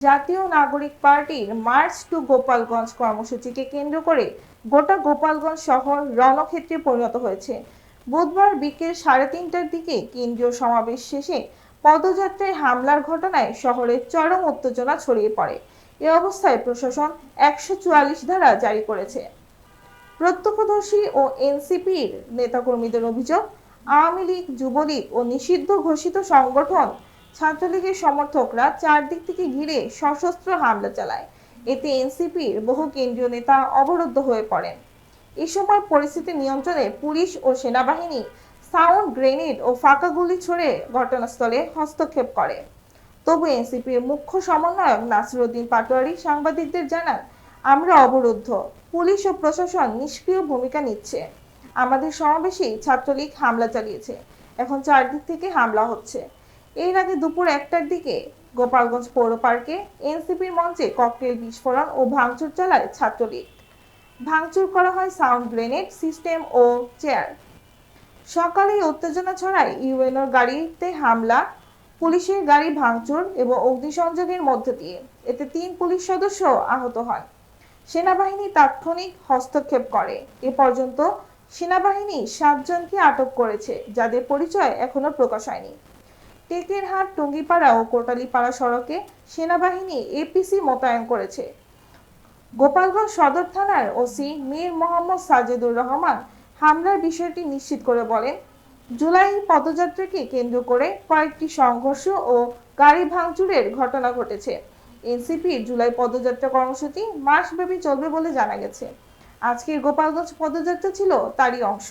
জাতীয় নাগরিক পার্টির মার্চ টু গোপালগঞ্জ কর্মসূচিকে কেন্দ্র করে গোটা গোপালগঞ্জ শহর রণক্ষেত্রে পরিণত হয়েছে। বুধবার বিকেল সাড়ে তিনটার দিকে কেন্দ্রীয় সমাবেশ শেষে পদযাত্রায় হামলার ঘটনায় শহরে চরম উত্তেজনা ছড়িয়ে পড়ে। এ অবস্থায় প্রশাসন একশো চুয়াল্লিশ ধারা জারি করেছে। প্রত্যক্ষদর্শী ও এনসিপির নেতাকর্মীদের অভিযোগ, আওয়ামী লীগ, যুবলীগ ও নিষিদ্ধ ঘোষিত সংগঠন ছাত্রলীগের সমর্থকরা চারদিক থেকে ঘিরে সশস্ত্র হামলা চালায়। এতে এনসিপির বহু কেন্দ্রীয় নেতা অবরুদ্ধ হয়ে পড়েন। এ সময় পরিস্থিতি নিয়ন্ত্রণে পুলিশ ও সেনাবাহিনী সাউন্ড গ্রেনেড ও ফাঁকা গুলি ছড়ে ঘটনাস্থলে হস্তক্ষেপ করে। তবু এনসিপির মুখ্য সমন্বয়ক নাসিরুদ্দিন পাটোয়ারি সাংবাদিকদের জানান, আমরা অবরুদ্ধ। পুলিশ ও প্রশাসন নিষ্ক্রিয় ভূমিকা নিচ্ছে। আমাদের সমাবেশেই ছাত্রলীগ হামলা চালিয়েছে। এখন চারদিক থেকে হামলা হচ্ছে। এর আগে দুপুর একটার দিকে গোপালগঞ্জ পৌর পার্কে এনসিপির মঞ্চে ককটেল বিস্ফোরণ ও ভাঙচুর চালায় ছাত্রলীগ। ভাঙচুর করা হয় সাউন্ড গ্রেনেড, সিস্টেম ও চেয়ার। সকালে উত্তেজনা ছড়ায় ইউএনওর গাড়িতে হামলা, পুলিশের গাড়ি ভাঙচুর এবং অগ্নিসংযোগের মধ্য দিয়ে। এতে তিন পুলিশ সদস্য আহত হন। সেনাবাহিনী তাৎক্ষণিক হস্তক্ষেপ করে। এ পর্যন্ত সেনাবাহিনী সাতজনকে আটক করেছে, যাদের পরিচয় এখনও প্রকাশ হয়নি। টেকেরহাট টুঙ্গিপাড়া ও কোটালীপাড়া সড়কে সেনাবাহিনী এপিসি মোতায়েন করেছে। গোপালগঞ্জ সদর থানার ওসি মীর মোহাম্মদ সাজেদুর রহমান হামলার বিষয়টি নিশ্চিত করে বলেন, জুলাই পদযাত্রাকে কেন্দ্র করে কয়েকটি সংঘর্ষ ও গাড়ি ভাঙচুরের ঘটনা ঘটেছে। এনসিপির জুলাই পদযাত্রা কর্মসূচি মাসব্যাপী চলবে বলে জানা গেছে। আজকের গোপালগঞ্জ পদযাত্রা ছিল তারই অংশ।